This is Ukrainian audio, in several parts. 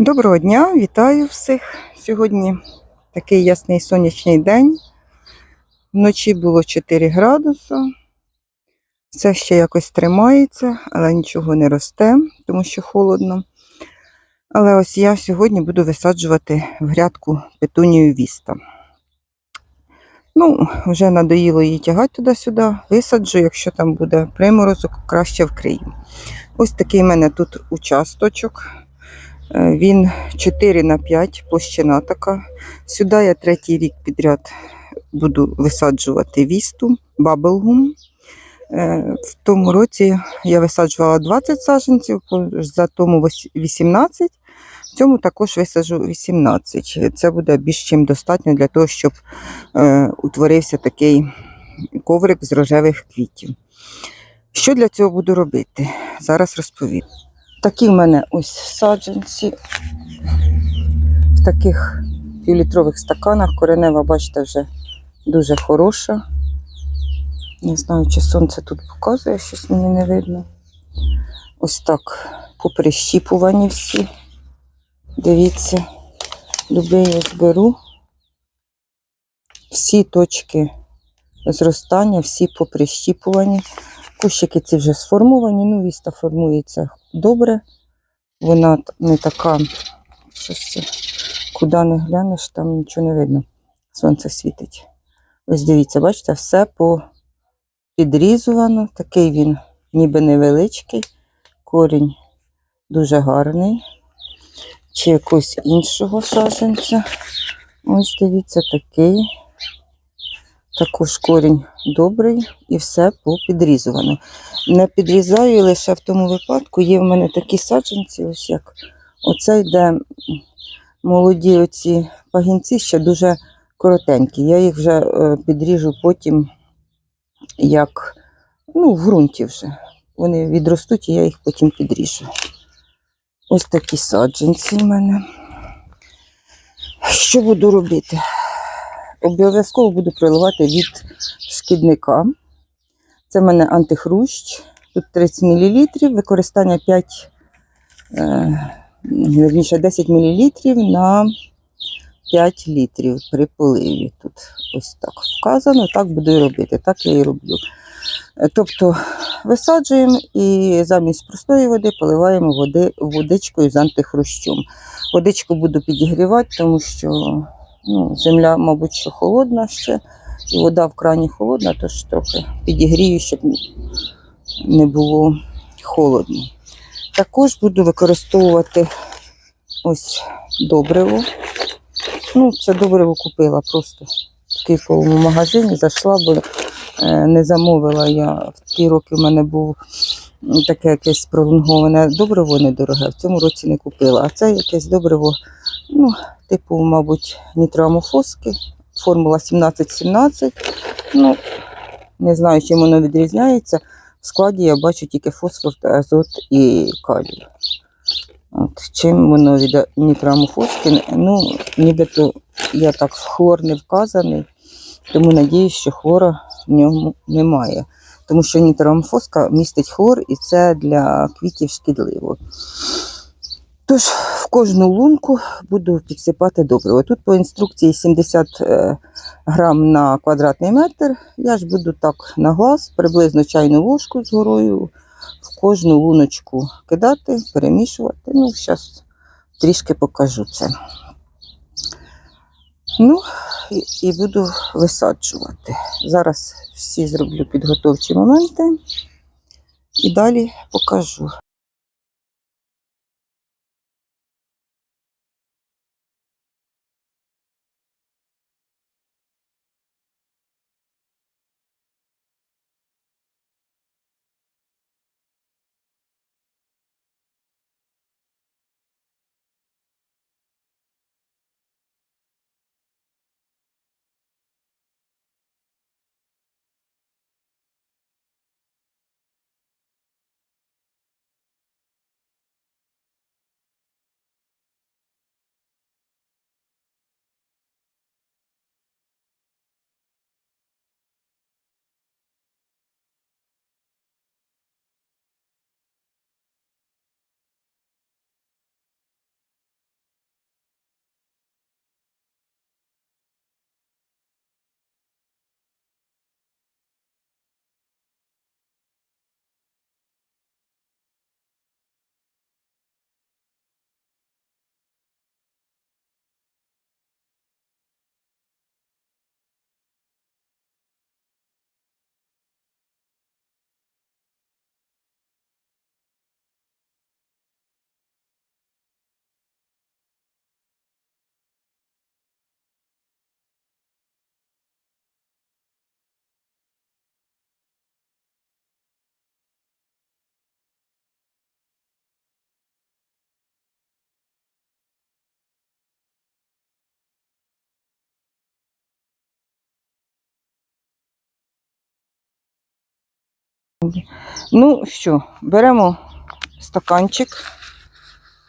Доброго дня, вітаю всіх. Сьогодні такий ясний сонячний день. Вночі було 4 градуси. Все ще якось тримається, але нічого не росте, тому що холодно. Але ось я сьогодні буду висаджувати в грядку петунію віста. Ну, вже надоїло її тягати туди-сюди. Висаджу, якщо там буде приморозок, краще вкрию. Ось такий в мене тут участочок. Е, Він 4 на 5, площина така. Сюди я третій рік підряд буду висаджувати вісту, баблгум. Е, В тому році я висаджувала 20 саджанців, за тому 18. В цьому також висаджу 18. Це буде більш чим достатньо для того, щоб е, утворився такий коврик з рожевих квітів. Що для цього буду робити? Зараз розповім. Такі в мене ось саджанці в таких півлітрових стаканах. Коренева, бачите, вже дуже хороша. Не знаю, чи сонце тут показує, щось мені не видно. Ось так поприщіпувані всі. Дивіться, любий я зберу. Всі точки зростання, всі поприщіпувані. Кущики ці вже сформовані, ну, віста формується добре. Вона не така, щось це, куди не глянеш, там нічого не видно. Сонце світить. Ось дивіться, бачите, все підрізувано. Такий він ніби невеличкий. Корінь дуже гарний. Чи якогось іншого саджанця. Ось дивіться, такий. Також корінь добрий і все попідрізувано. Не підрізаю лише в тому випадку. Є в мене такі саджанці, ось як оце йде молоді оці пагінці ще дуже коротенькі. Я їх вже е, підріжу потім, як ну, в ґрунті вже. Вони відростуть, і я їх потім підріжу. Ось такі саджанці в мене. Що буду робити? Обов'язково буду проливати від шкідника. Це в мене антихрущ. Тут 30 мл, використання 5, е, вірніше 10 мл на 5 літрів при поливі. Тут ось так вказано, так буду і робити, так я і роблю. Е, Тобто висаджуємо і замість простої води поливаємо води, водичкою з антихрущом. Водичку буду підігрівати, тому що земля, мабуть, що холодна ще, і вода в крані холодна, тож трохи підігрію, щоб не було холодно. Також буду використовувати ось добриво. Ну, це добриво купила просто в киповому магазині, зайшла, бо е, не замовила я. В ті роки в мене був таке якесь пролонговане добриво недороге, в цьому році не купила. А це якесь добриво, ну, типу, мабуть, нітроамофоски, формула 1717. Ну, не знаю, чим воно відрізняється. В складі я бачу тільки фосфор, азот і калій. От, чим воно від нітроамофоски, ну, нібито я так хлор не вказаний, тому надіюсь, що хлора в ньому немає. Тому що нітроамофоска містить хлор і це для квітів шкідливо. Тож в кожну лунку буду підсипати добриво. Тут по інструкції 70 е, грам на квадратний метр. Я ж буду так на глаз, приблизно чайну ложку з горою в кожну луночку кидати, перемішувати. Ну, зараз трішки покажу це. Ну, і, і буду висаджувати. Зараз всі зроблю підготовчі моменти і далі покажу. Ну що, беремо стаканчик,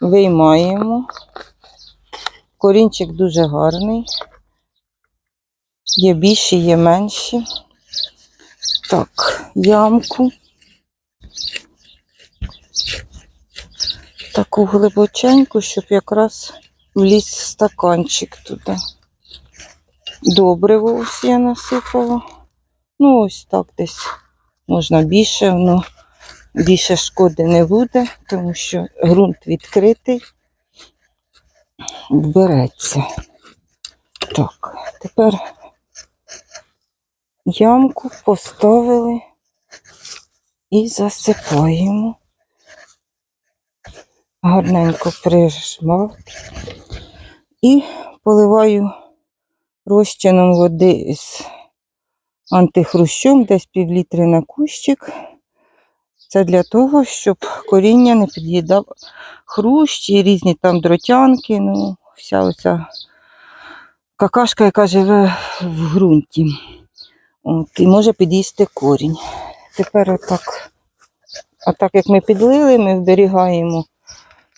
виймаємо. Корінчик дуже гарний. Є більші, є менші. Так, ямку. Таку глибоченьку, щоб якраз вліз стаканчик туди. Добре ось я насипала. Ну, ось так десь можна більше, воно більше шкоди не буде, тому що ґрунт відкритий, вбереться. Так, тепер ямку поставили і засипаємо. Гарненько прижмав і поливаю розчином води з антихрущом, десь півлітри на кущик. Це для того, щоб коріння не під'їдав хрущ і різні там дротянки, ну, вся оця какашка, яка живе в ґрунті. От, і може під'їсти корінь. Тепер отак, отак як ми підлили, ми вберігаємо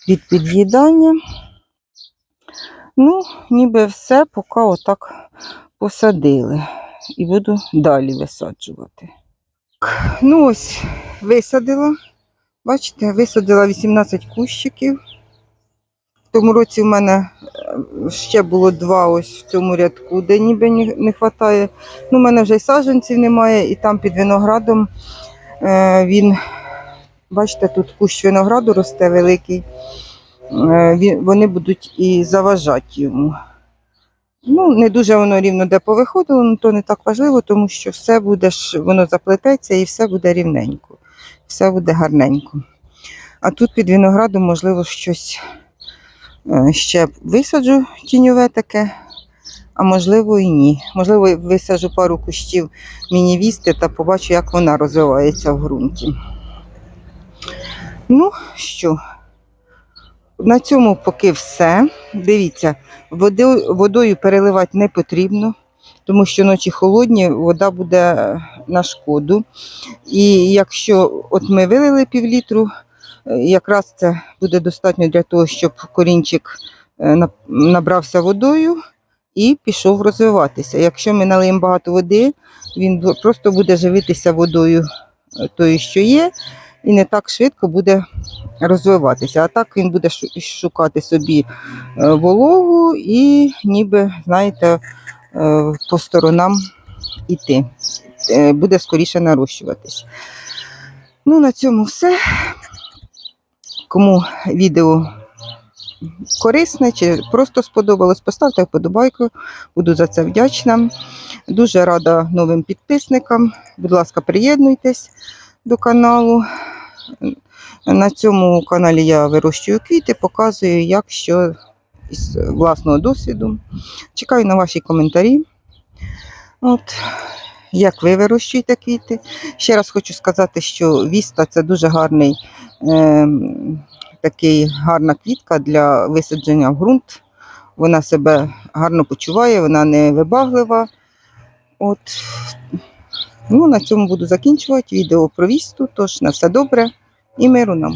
від під'їдання. Ну, ніби все, поки отак посадили. І буду далі висаджувати. Ну ось, висадила. Бачите, висадила 18 кущиків. В тому році в мене е, ще було два ось в цьому рядку, де ніби не вистачає. Ну, у мене вже й саджанців немає, і там під виноградом е, він, бачите, тут кущ винограду росте великий. Е, вони будуть і заважати йому. Ну, не дуже воно рівно де повиходило, але то не так важливо, тому що все буде воно заплететься і все буде рівненько, все буде гарненько. А тут під виноградом, можливо, щось е, ще висаджу тіньове таке, а можливо і ні. Можливо, висаджу пару кущів мінівісти та побачу, як вона розвивається в ґрунті. Ну що, на цьому поки все. Дивіться, води, водою переливати не потрібно, тому що ночі холодні, вода буде е, на шкоду. І якщо от ми вилили півлітру, е, якраз це буде достатньо для того, щоб корінчик е, набрався водою і пішов розвиватися. Якщо ми налиємо багато води, він просто буде живитися водою тою, що є, і не так швидко буде розвиватися. А так він буде шукати собі е, вологу і ніби, знаєте, е, по сторонам іти. Е, Буде скоріше нарощуватись. Ну, на цьому все. Кому відео корисне чи просто сподобалось, поставте вподобайку. Буду за це вдячна. Дуже рада новим підписникам. Будь ласка, приєднуйтесь до каналу. На цьому каналі я вирощую квіти, показую, як що із власного досвіду. Чекаю на ваші коментарі. От, як ви вирощуєте квіти. Ще раз хочу сказати, що віста це дуже гарний, е, такий гарна квітка для висадження в ґрунт. Вона себе гарно почуває, вона не вибаглива. От. Ну, на цьому буду закінчувати відео про вісту. Тож на все добре Imerunão